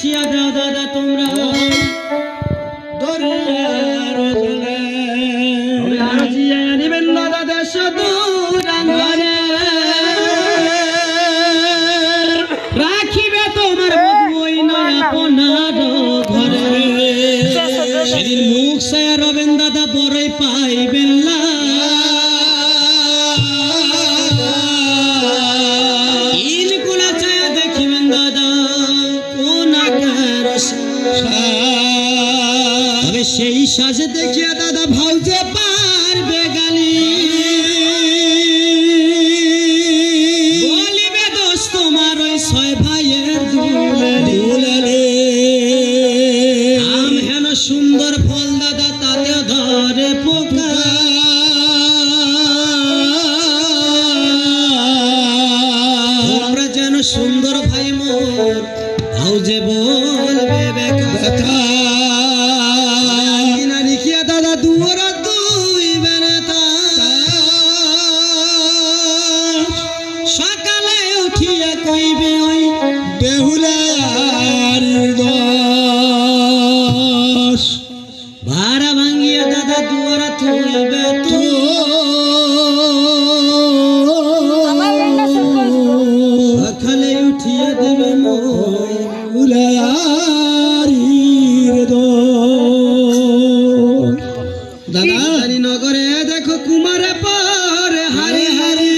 আসিয়া দাও দাদা তোমরা। নিবেন দাদা দেশ রাখিবে তোমার বই নয় আপনার ঘরে। সেদিন মুখ সায়া রবেন দাদা বড়ই পাইবেন না। তবে সেই সাজে দেখিয়া দাদা ভাউজে পারবে গালি। বলিবে দোষ তোমার ওই ছয় ভাইয়ের দুলে। দুলে আম হেন সুন্দর ফল দাদা তাতে ধরে পোকা। তোমরা যেন সুন্দর ভাই মোর ভাউজে বলবে কিনা লিখিয়া দাদা দুয়ারা দুই বেনেতা সকালে উঠিয়া কইবে ওই বেহুলার দোষ ভাড়া ভাঙ্গিয়া দাদা দুয়ারা তুইবে তো দোষ দাদা নগরে দেখো কুমারে পারে হারি হারি।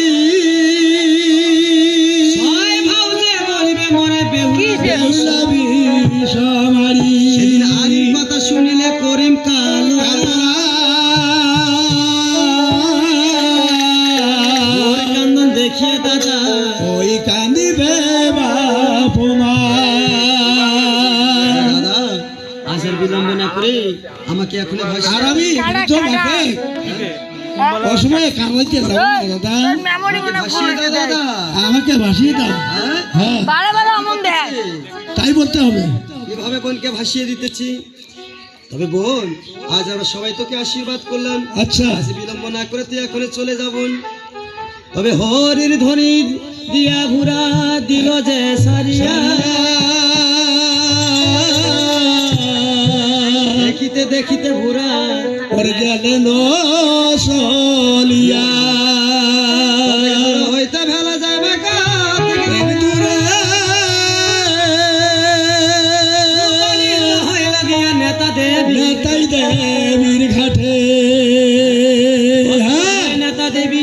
কথা শুনিলে করিম কালো ওর কান্দন দেখিয়ে দাদা ওই কান্দিবে বিলম্ব না করে। আমাকে এখন আর আমি অসময়ে যাব দাদা? আমাকে ভাসিয়ে দাও হ্যাঁ? তাই বলতে হবে। এভাবে বোনকে ভাসিয়ে দিতেছি? তবে বোন আজ আমরা সবাই তোকে আশীর্বাদ করলাম। আচ্ছা। আজ বিলম্ব না করে তুই এখন চলে যাবন তবে হরির ধ্বনি দিয়া ঘুরা দিল যে সারিয়া। দেখিতে ঘুরা ওরে গেলেন সলিয়া হইতে ভেলা যাবে দূরে। হয়ে নেতা দেবী। হ্যাঁ। নেতা দেবী